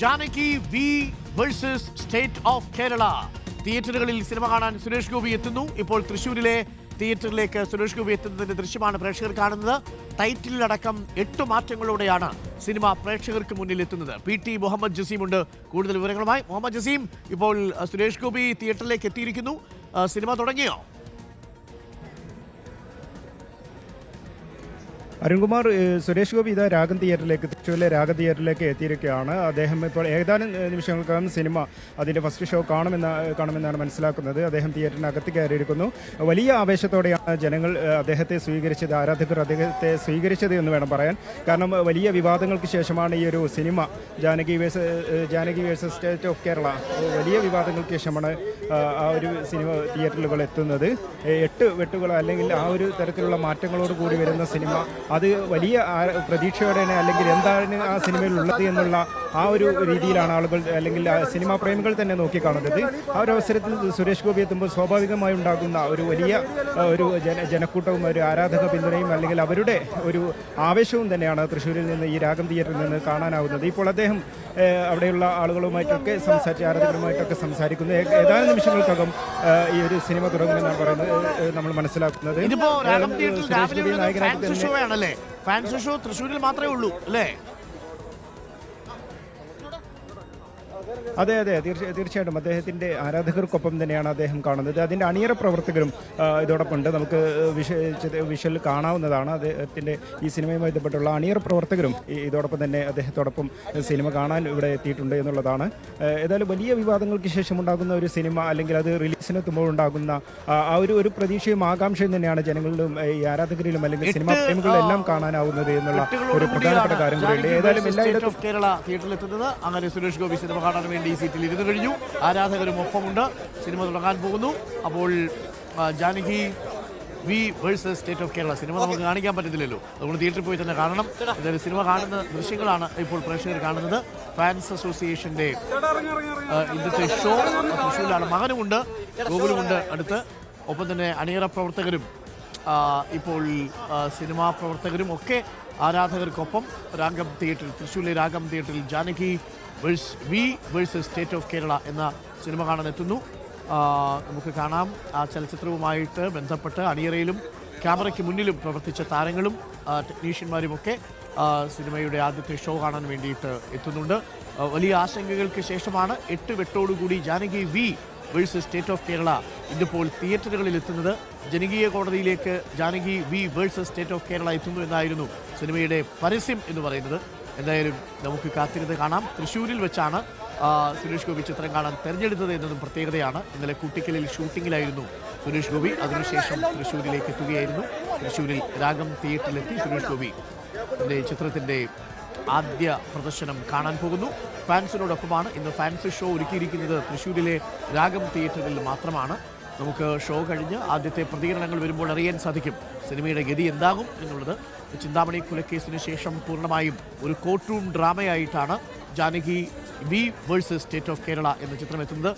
Janaki V versus state of Kerala. തിയേറ്ററുകളിൽ cinema കാണാൻ സുരേഷ് ഗോപി എത്തുന്നു. ഇപ്പോൾ തൃശ്ശൂരിലെ തിയേറ്ററിലേക്ക് സുരേഷ് ഗോപി എത്തുന്നതിന്റെ ദൃശ്യമാണ് പ്രേക്ഷകർ കാണുന്നത്. ടൈറ്റിലടക്കം എട്ട് മാറ്റങ്ങളോടെയാണ് സിനിമ പ്രേക്ഷകർക്ക് മുന്നിൽ എത്തുന്നത്. പി ടി മുഹമ്മദ് ജസീം ഉണ്ട്. കൂടുതൽ വിവരങ്ങളുമായി മുഹമ്മദ് ജസീം ഇപ്പോൾ സുരേഷ് ഗോപി തിയേറ്ററിലേക്ക് എത്തിയിരിക്കുന്നു. സിനിമ തുടങ്ങിയോ? അരുൺകുമാർ സുരേഷ് ഗോപി ഇതാ രാഗം തിയേറ്ററിലേക്ക് തൃശ്ശൂരിലെ രാഗം തിയേറ്ററിലേക്ക് എത്തിയിരിക്കുകയാണ്. അദ്ദേഹം ഇപ്പോൾ ഏതാനും നിമിഷങ്ങൾക്കകം സിനിമ അതിന്റെ ഫസ്റ്റ് ഷോ കാണുമെന്ന കാണുമെന്നാണ് മനസ്സിലാക്കുന്നത്. അദ്ദേഹം തിയേറ്ററിനകത്ത് കയറിയിരിക്കുന്നു. വലിയ ആവേശത്തോടെയാണ് ജനങ്ങൾ അദ്ദേഹത്തെ സ്വീകരിച്ചത് ആരാധകർ അദ്ദേഹത്തെ സ്വീകരിച്ചത് എന്ന് വേണം പറയാൻ. കാരണം വലിയ വിവാദങ്ങൾക്ക് ശേഷമാണ് ഈ ഒരു cinema Janaki versus Janaki versus state of Kerala. വലിയ വിവാദങ്ങൾക്ക് ശേഷമാണ് ആ, ഒരു സിനിമ തിയേറ്ററുകൾ എത്തുന്നത്. എട്ട് വെട്ടുകൾ അല്ലെങ്കിൽ ആ ഒരു തരത്തിലുള്ള മാറ്റങ്ങളോട് കൂടി വരുന്ന സിനിമ അത് വലിയ പ്രതീക്ഷയോടെ പ്രതീക്ഷയോടെയാണ് അല്ലെങ്കിൽ എന്താണ് ആ സിനിമയിൽ ഉള്ളത് എന്നുള്ള ആ ഒരു രീതിയിലാണ് ആളുകൾ അല്ലെങ്കിൽ ആ സിനിമാ പ്രേമികൾ തന്നെ നോക്കിക്കാണുന്നത് ആ ഒരു അവസരത്തിൽ സുരേഷ് ഗോപി എത്തുമ്പോൾ സ്വാഭാവികമായി ഉണ്ടാകുന്ന ഒരു വലിയ ഒരു ജന ജനക്കൂട്ടവും ഒരു ആരാധക പിന്തുണയും അല്ലെങ്കിൽ അവരുടെ ഒരു ആവേശവും തന്നെയാണ് തൃശ്ശൂരിൽ നിന്ന് ഈ രാഗം തിയേറ്ററിൽ നിന്ന് കാണാനാവുന്നത്. ഇപ്പോൾ അദ്ദേഹം അവിടെയുള്ള ആളുകളുമായിട്ടൊക്കെ സംസാരിച്ച് ആരാധകരുമായിട്ടൊക്കെ സംസാരിക്കുന്നു. ഏതാനും നിമിഷങ്ങൾക്കകം ഈ ഒരു സിനിമ തുടങ്ങുമെന്നാണ് പറയുന്നത് നമ്മൾ മനസ്സിലാക്കുന്നത്. സുരേഷ് ഗോപി നായകനായിട്ട് തന്നെ ആണല്ലേ ഫാൻസ് ഷോ തൃശ്ശൂരിൽ മാത്രമേ ഉള്ളൂ അല്ലേ? അതെ അതെ തീർച്ച- തീർച്ചയായിട്ടും അദ്ദേഹത്തിന്റെ ആരാധകർക്കൊപ്പം തന്നെയാണ് അദ്ദേഹം കാണുന്നത്. അതിന്റെ അണിയറ പ്രവർത്തകരും ഇതോടൊപ്പം ഉണ്ട് നമുക്ക് വിഷ്വൽ കാണാവുന്നതാണ്. അദ്ദേഹത്തിന്റെ ഈ സിനിമയുമായി ബന്ധപ്പെട്ടുള്ള അണിയറ പ്രവർത്തകരും ഇതോടൊപ്പം തന്നെ അദ്ദേഹത്തോടൊപ്പം സിനിമ കാണാൻ ഇവിടെ എത്തിയിട്ടുണ്ട് എന്നുള്ളതാണ്. ഏതായാലും വലിയ വിവാദങ്ങൾക്ക് ശേഷം ഉണ്ടാകുന്ന ഒരു സിനിമ അല്ലെങ്കിൽ അത് റിലീസിനെത്തുമ്പോൾ ഉണ്ടാകുന്ന ആ ഒരു ഒരു പ്രതീക്ഷയും ആകാംക്ഷയും തന്നെയാണ് ജനങ്ങളിലും ഈ ആരാധകരിലും അല്ലെങ്കിൽ സിനിമ പ്രേമികളിലും എല്ലാം കാണാനാവുന്നത് എന്നുള്ള ഒരു പ്രധാനപ്പെട്ട കാര്യം കൂടിയുണ്ട് ഏതായാലും എല്ലായിടത്തും കേരള തിയേറ്ററിലെത്തുന്നത് അങ്ങനെ സുരേഷ് ഗോപി സിനിമ കാണാൻ വേണ്ടി ഈ സീറ്റിൽ ഇരുന്നു കഴിഞ്ഞു. ആരാധകരും ഒപ്പമുണ്ട്. സിനിമ തുടങ്ങാൻ പോകുന്നു. അപ്പോൾ Janaki V versus state of Kerala. Cinema നമുക്ക് കാണിക്കാൻ പറ്റത്തില്ലല്ലോ. അതുകൊണ്ട് തിയേറ്ററിൽ പോയി തന്നെ കാണണം. അതായത് സിനിമ കാണുന്ന ദൃശ്യങ്ങളാണ് ഇപ്പോൾ പ്രേക്ഷകർ കാണുന്നത്. ഫാൻസ് അസോസിയേഷന്റെ ആ, ഇന്നത്തെ ഷോ. തൃശ്ശൂരിലാണ്. മകനുമുണ്ട് ഗോകുലുമുണ്ട് അടുത്ത്. ഒപ്പം തന്നെ അണിയറ പ്രവർത്തകരും ഇപ്പോൾ സിനിമാ പ്രവർത്തകരും ഒക്കെ ആരാധകർക്കൊപ്പം രാഗം തിയേറ്ററിൽ തൃശ്ശൂരിലെ രാഗം തിയേറ്ററിൽ Janaki versus V versus state of Kerala എന്ന സിനിമ കാണാൻ എത്തുന്നു നമുക്ക് കാണാം. ആ ചലച്ചിത്രവുമായിട്ട് ബന്ധപ്പെട്ട് അണിയറയിലും ക്യാമറയ്ക്ക് മുന്നിലും പ്രവർത്തിച്ച താരങ്ങളും ടെക്നീഷ്യന്മാരുമൊക്കെ സിനിമയുടെ ആദ്യത്തെ ഷോ കാണാൻ വേണ്ടിയിട്ട് എത്തുന്നുണ്ട്. വലിയ ആശങ്കകൾക്ക് ശേഷമാണ് എട്ട് വെട്ടോടുകൂടി Janaki V versus state of Kerala ഇന്നിപ്പോൾ തിയേറ്ററുകളിൽ എത്തുന്നത്. ജനകീയ കോടതിയിലേക്ക് Janaki V versus state of Kerala എത്തുന്നു എന്നായിരുന്നു സിനിമയുടെ പരസ്യം എന്ന് പറയുന്നത്. എന്തായാലും നമുക്ക് കാത്തിരുന്ന് കാണാം. തൃശ്ശൂരിൽ വെച്ചാണ് സുരേഷ് ഗോപി ചിത്രം കാണാൻ തെരഞ്ഞെടുത്തത് എന്നതും പ്രത്യേകതയാണ്. ഇന്നലെ കുട്ടിക്കലിൽ ഷൂട്ടിങ്ങിലായിരുന്നു സുരേഷ് ഗോപി. അതിനുശേഷം തൃശ്ശൂരിലേക്ക് എത്തുകയായിരുന്നു. തൃശ്ശൂരിൽ രാഗം തിയേറ്ററിലെത്തി സുരേഷ് ഗോപി. തന്റെ ചിത്രത്തിന്റെ ആദ്യ പ്രദർശനം കാണാൻ പോകുന്നു. ഫാൻസിനോടൊപ്പമാണ് ഇന്ന് ഫാൻസി ഷോ ഒരുക്കിയിരിക്കുന്നത്. തൃശ്ശൂരിലെ രാഗം തിയേറ്ററിൽ മാത്രമാണ്. നമുക്ക് ഷോ കഴിഞ്ഞ് ആദ്യത്തെ പ്രതികരണങ്ങൾ വരുമ്പോൾ അറിയാൻ സാധിക്കും. സിനിമയുടെ ഗതി എന്താകും എന്നുള്ളത് ചിന്താമണി കൊലക്കേസിന് ശേഷം പൂർണമായും ഒരു court room ഡ്രാമയായിട്ടാണ് Janaki V versus state of Kerala എന്ന ചിത്രം എത്തുന്നത്